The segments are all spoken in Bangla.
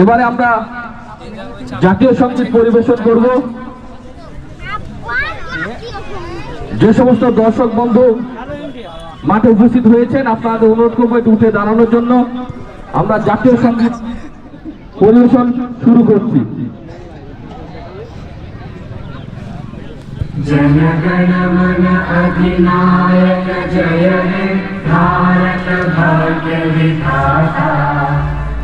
এবারে আমরা জাতীয় সংগীত পরিবেশন করব। যে সমস্ত দর্শক বন্ধু মাঠে উপস্থিত হয়েছেন, আপনাদের অনুরোধ করব একটু উঠে দাঁড়ানোর জন্য। আমরা জাতীয় সংগীত পরিবেশন শুরু করছি। जनगण मन अधिनायक जय हे भारत भाग्य विधाता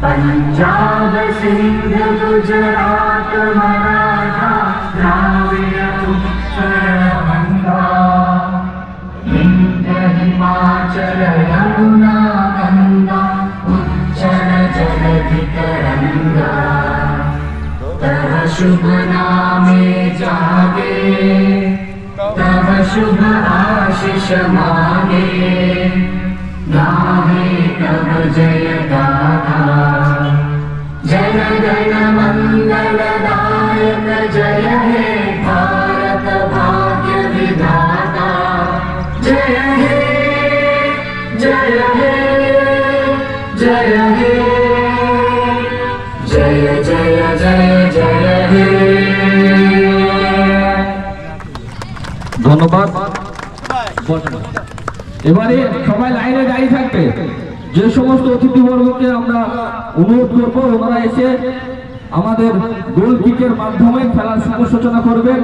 पंजाब सिंध गुजरात मराठा द्राविड हिमाचल यमुना गंगा तरंगा तव शुभ नामे जागे शुभ आशीष मागे गाहे तव जय गाथा जन गण मंगल दायक जय हे এবারে সবাই লাইনে দাঁড়িয়ে থাকবে। যে সমস্ত অতিথিবর্গকে আমরা অনুরোধ করব ওনারা এসে আমাদের গোল কিকের মাধ্যমে খেলার শুভ সূচনা করবেন।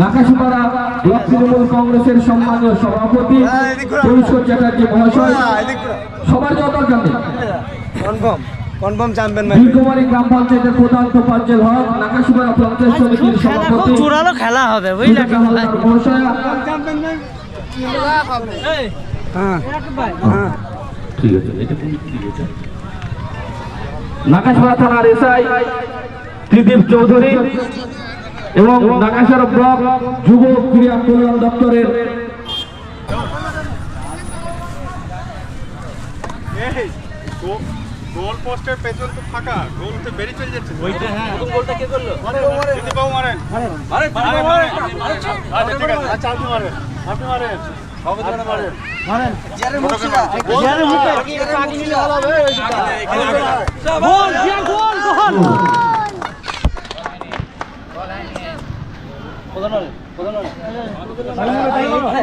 নাকাশিপাড়া ব্লক তৃণমূল কংগ্রেসের সম্মানীয় সভাপতি পরিষ্কর চ্যাটার্জি মহাশয়। সবার যাওয়া দরকার নেই। গ্রাম পঞ্চায়েতের প্রধান তোফাজ্জেল হক নাকাশিপাড়া পঞ্চায়েত সমিতির সভাপতি খেলা হবে মহাশয়া। হ্যাঁ হ্যাঁ। ঠিক আছে এটা কোন ঠিক থানার এসআই ত্রিদীপ চৌধুরী এবং নাকাশার ব্লক যুব ক্রীড়া কল্যাণ দপ্তরের গোল পোস্টের পেছন তো ফাঁকা গোল তো বেরিয়ে চলে যাচ্ছে। ওইটা হ্যাঁ। গোলটা কে করল? দিদি বাবু মারেন মারেন মারেন মারেন আচ্ছা ঠিক আছে। আচ্ছা আপনি মারেন আপনি মারেন মারেন মারেন জিয়ারের মুখ জিয়ারের মুখ আগে নিলে ভালো হবে গোল জিয়ার গোল গোল হালকা কাছে নিয়ে কাছে দাও না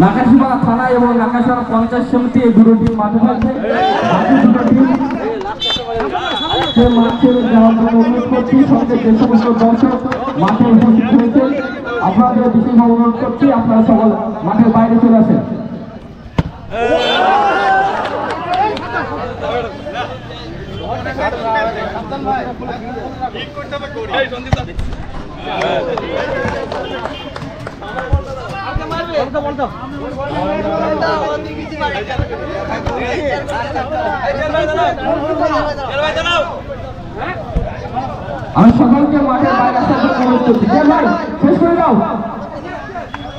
নাকাশিপাড়া থানা এবং নাকাশাড়া পঞ্চায়েত সমিতি এই দুটো টিম মাঠে সমস্ত দর্শক মাঠে উপস্থিত হয়েছে। আপনাদের বিশেষভাবে অনুরোধ করছি, আপনারা সকল মাঠের বাইরে চলে আসেন। আমি সকলকে মাঠের বাইরে আসার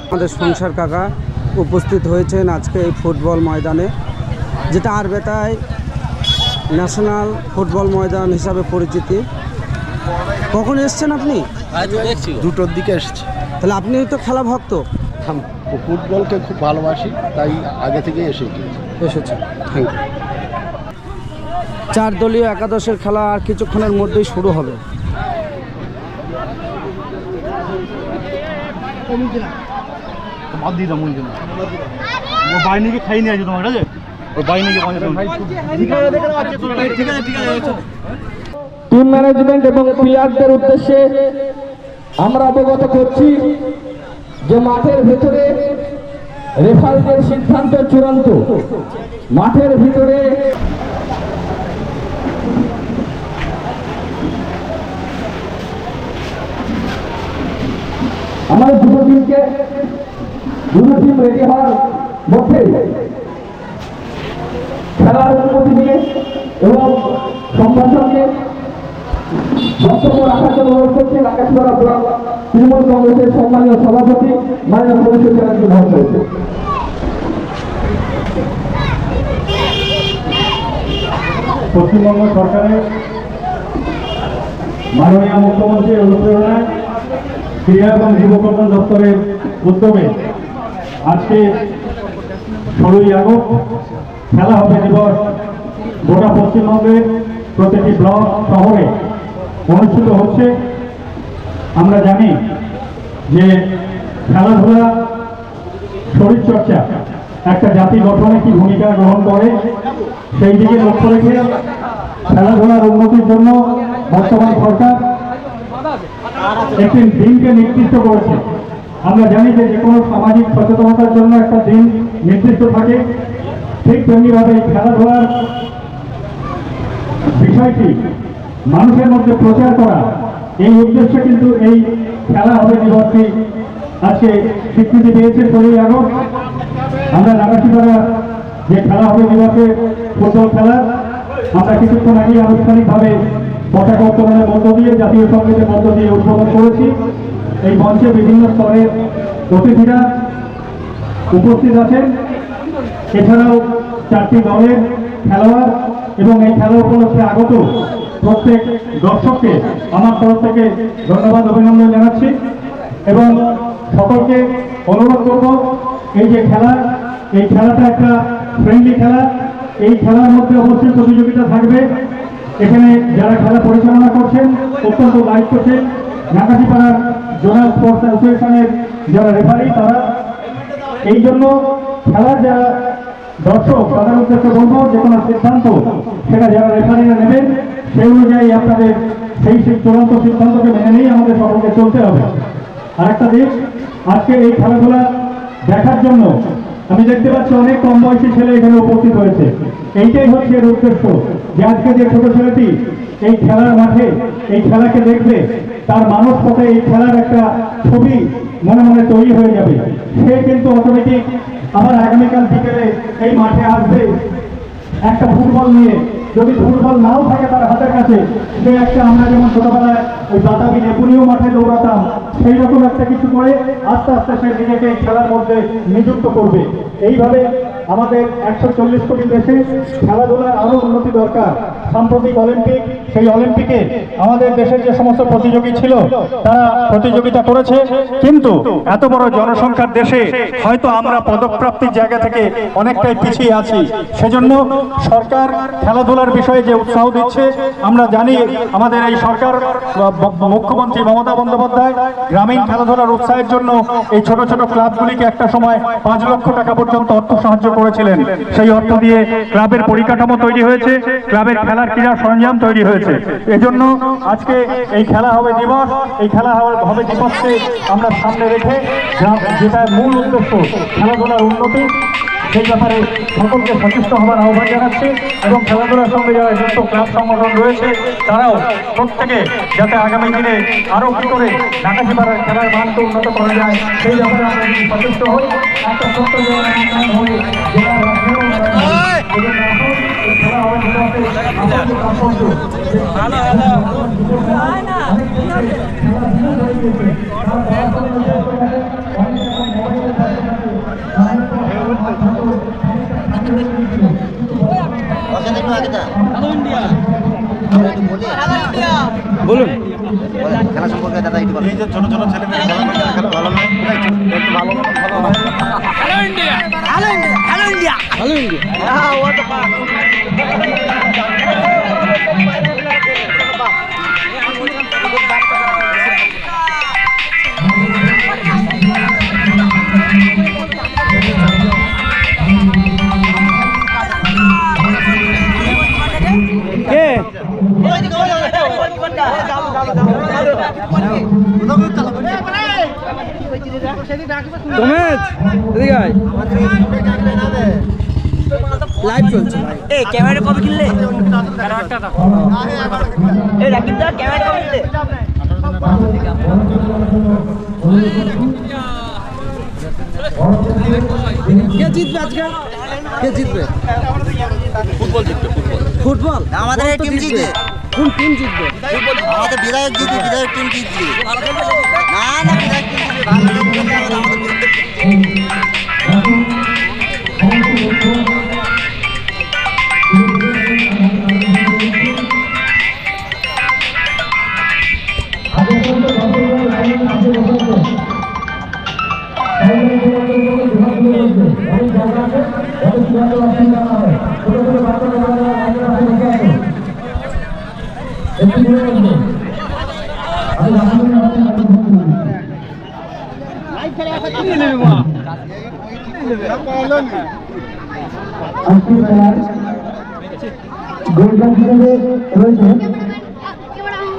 আমাদের সংসার কাকা উপস্থিত হয়েছেন আজকে এই ফুটবল ময়দানে যেটা আরবেতায় ন্যাশনাল ফুটবল ময়দান হিসাবে পরিচিতি। কখন এসছেন আপনি? দুটোর দিকে এসেছি। তাহলে আপনি তো খেলা ভক্ত। ফুটবলকে খুব ভালোবাসি তাই আগে থেকে এসে এসেছেন। থ্যাংক ইউ চার দলীয় একাদশের খেলা আর কিছুক্ষণের মধ্যেই শুরু হবে। বাদ দিয়ে জন্য ও বাইনিকে খাই নিয়ে আছে তোমার ঠিক আছে? ঠিক আছে ঠিক আছে ঠিক আছে টিম ম্যানেজমেন্ট এবং প্লেয়ারদের উদ্দেশ্যে আমরা অবগত করছি যে মাঠের ভেতরে রেফারিদের সিদ্ধান্ত চূড়ান্ত। মাঠের ভিতরে আমাদের দুটো টিমকে দুটো টিম রেডি হওয়ার মধ্যে খেলার অনুমতি দিয়ে এবং সঙ্গে বক্তব্য রাখার জন্য অনুরোধ করছি তৃণমূল কংগ্রেসের সম্মানীয় সভাপতি মাননীয় সদস্য চ্যাটার্জি মহাশয়কে পশ্চিমবঙ্গ সরকারের মাননীয় মুখ্যমন্ত্রীর অনুপ্রেরণায় ক্রীড়া এবং যুব কল্যাণ দপ্তরের উদ্যোগে আজকে ষোলোই আগস্ট খেলা হবে দিবস গোটা পশ্চিমবঙ্গের প্রতিটি ব্লক শহরে অনুষ্ঠিত হচ্ছে। আমরা জানি যে খেলাধুলা, শরীরচর্চা একটা জাতি গঠনে কি ভূমিকা গ্রহণ করে, সেই দিকে লক্ষ্য রেখে খেলাধুলার উন্নতির জন্য বর্তমান সরকার একটি দিনকে নির্দিষ্ট করেছে। আমরা জানি যে যে কোনো সামাজিক সচেতনতার জন্য একটা দিন নির্দিষ্ট থাকে। ঠিক তেমনিভাবে খেলাধুলার বিষয়টি মানুষের মধ্যে প্রচার করা, এই উদ্দেশ্যে কিন্তু এই খেলা হবে দিবসটি। আজকে স্বীকৃতি পেয়েছে ষোলোই আগস্ট আমরা নাগাছিপাড়া যে খেলা হবে দিবসে, ফুটবল খেলা, আমরা কিছুক্ষণ আগে আনুষ্ঠানিকভাবে পতাকা উত্তোলনের মধ্য দিয়ে জাতীয় সঙ্গীতের মধ্য দিয়ে উদ্বোধন করেছি। এই মঞ্চে বিভিন্ন স্তরের অতিথিরা উপস্থিত আছেন। এছাড়াও চারটি দলের খেলোয়াড় এবং এই খেলা উপলক্ষে আগত প্রত্যেক দর্শককে আমার তরফ থেকে ধন্যবাদ, অভিনন্দন জানাচ্ছি এবং সকলকে অনুরোধ করব, এই যে খেলা, এই খেলাটা একটা ফ্রেন্ডলি খেলা। এই খেলার মধ্যে অবশ্যই প্রতিযোগিতা থাকবে। এখানে যারা খেলা পরিচালনা করছেন, অত্যন্ত করছেন নাকাশিপাড়ার জোনাল স্পোর্টস অ্যাসোসিয়েশনের যারা রেফারি তারা এই জন্য খেলার যারা দর্শক, তাদের উদ্দেশ্যে বলব, যে কোনো সিদ্ধান্ত সেটা যারা রেফারিরা নেবেন, সেই অনুযায়ী আপনাদের সেই সেই চূড়ান্ত সিদ্ধান্তকে মেনে নিয়েই আমাদের সকলকে চলতে হবে। আরেকটা দিক, আজকে এই খেলাধুলা দেখার জন্য আমি দেখতে পাচ্ছি অনেক কম বয়সী ছেলে এখানে উপস্থিত হয়েছে। এইটাই হচ্ছে এর উদ্দেশ্য যে আজকে যে ছোট ছেলেটি এই খেলার মাঠে, এই খেলাকে দেখবে, তার মানস পথে এই খেলার একটা ছবি মনে মনে তৈরি হয়ে যাবে। সে কিন্তু অটোমেটিক আবার আগামীকাল বিকেলে এই মাঠে আসবে। একটা ফুটবল নিয়ে যদি ফুটবল নাও থাকে তার হাতের কাছে, সে একটা আমরা যেমন ছোটবেলায় ওই বাতাবি নেপুরীয় মাঠে দৌড়াতাম সেই রকম একটা কিছু করে আস্তে আস্তে সে নিজেকে খেলার মধ্যে নিযুক্ত করবে। এইভাবে আমাদের একশো চল্লিশ কোটি দেশে খেলাধুলার আরও উন্নতি দরকার। সাম্প্রতিক অলিম্পিক, সেই অলিম্পিকে আমাদের দেশের যে সমস্ত প্রতিযোগী ছিল, তারা প্রতিযোগিতা করেছে। কিন্তু এত বড় জনসংখ্যার দেশে হয়তো আমরা পদকপ্রাপ্তির জায়গা থেকে অনেকটাই পিছিয়ে আছি। সেজন্য সরকার খেলাধুলার বিষয়ে যে উৎসাহ দিচ্ছে, আমরা জানি আমাদের এই সরকার মুখ্যমন্ত্রী মমতা বন্দ্যোপাধ্যায় গ্রামীণ খেলাধুলার উৎসাহের জন্য এই ছোট ছোট ক্লাবগুলিকে একটা সময় পাঁচ লক্ষ টাকা পর্যন্ত অর্থ সাহায্য করেছিলেন। সেই অর্থ দিয়ে ক্লাবের পরিকাঠামো তৈরি হয়েছে, ক্লাবের খেলার ক্রীড়া সরঞ্জাম তৈরি হয়েছে। এজন্য আজকে এই খেলা হবে দিবস। এই খেলা হবে- দিবসকে আমরা সামনে রেখে যেটা মূল উদ্দেশ্য খেলাধুলার উন্নতি সেই ব্যাপারে সকলকে সচেষ্ট হবার আহ্বান জানাচ্ছি এবং খেলাধুলার সঙ্গে যারা যুক্ত ক্লাব সংগঠন রয়েছে তারাও প্রত্যেকে যাতে আগামী দিনে আরও কি করে ঢাকাশিপাড়ার খেলার মানকে উন্নত করা যায় সেই ব্যাপারে আমরা যদি সচেষ্ট হই। একটা ছোট্ট জায়গায় উন্নয়ন বলুন। খেলা সম্পর্কে দাদা একটু বলেন। এই যে ছোট ছোট ছেলে মেয়ে খেলা করছে, খেলা ভালো নয় একটু ভালো ভালো নয় ভালো ইন্ডিয়া। কে লাইভ চলছে। এই ক্যামেরা কবে কিনলে? এই রাকিব দা ক্যামেরা কবে কিনলে? কে জিতবে আজকে? কে জিতবে? ফুটবল জিতবে ফুটবল। আমাদের টিম জিতবে। কোন টিম জিতবে? আমাদের বিধায়ক জিতবে বিধায়ক টিম জিতবে। না না বিধায়ক জিতবে আমাদের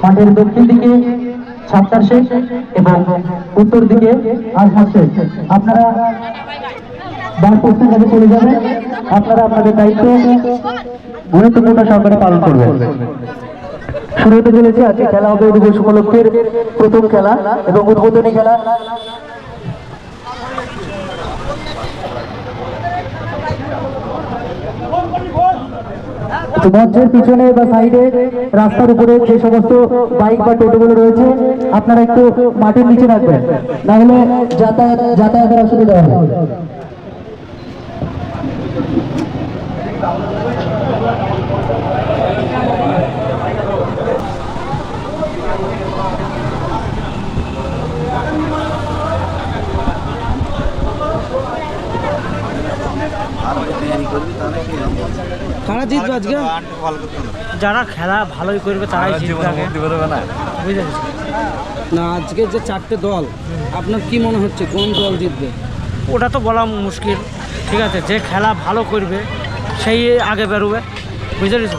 মাঠের দক্ষিণ দিকে সাতটার শেষ এবং উত্তর দিকে আজমার শেষ। আপনারা বাম পোস্টের কাছে চলে যাবেন। আপনারা আপনাদের দায়িত্ব গুরুত্বপূর্ণ সহকারে পালন করবেন। শুরু হতে চলেছে আজকে খেলা হবে দিবস উপলক্ষের প্রথম খেলা এবং উদ্বোধনী খেলা। মঞ্চের পিছনে বা সাইডে রাস্তার উপরে যে সমস্ত বাইক বা টোটোগুলো রয়েছে, আপনারা একটু মাটির নিচে রাখবেন। নাহলে যাতায়াত, যাতায়াতের অসুবিধা হবে। কারা জিতবে আজকে? যারা খেলা ভালোই করবে তারাই জিতবে পেরেছি। না আজকে যে চারটে দল আপনার কি মনে হচ্ছে কোন দল জিতবে? ওটা তো বলা মুশকিল ঠিক আছে? যে খেলা ভালো করবে সেই আগে বেরোবে। বুঝতে পেরেছ?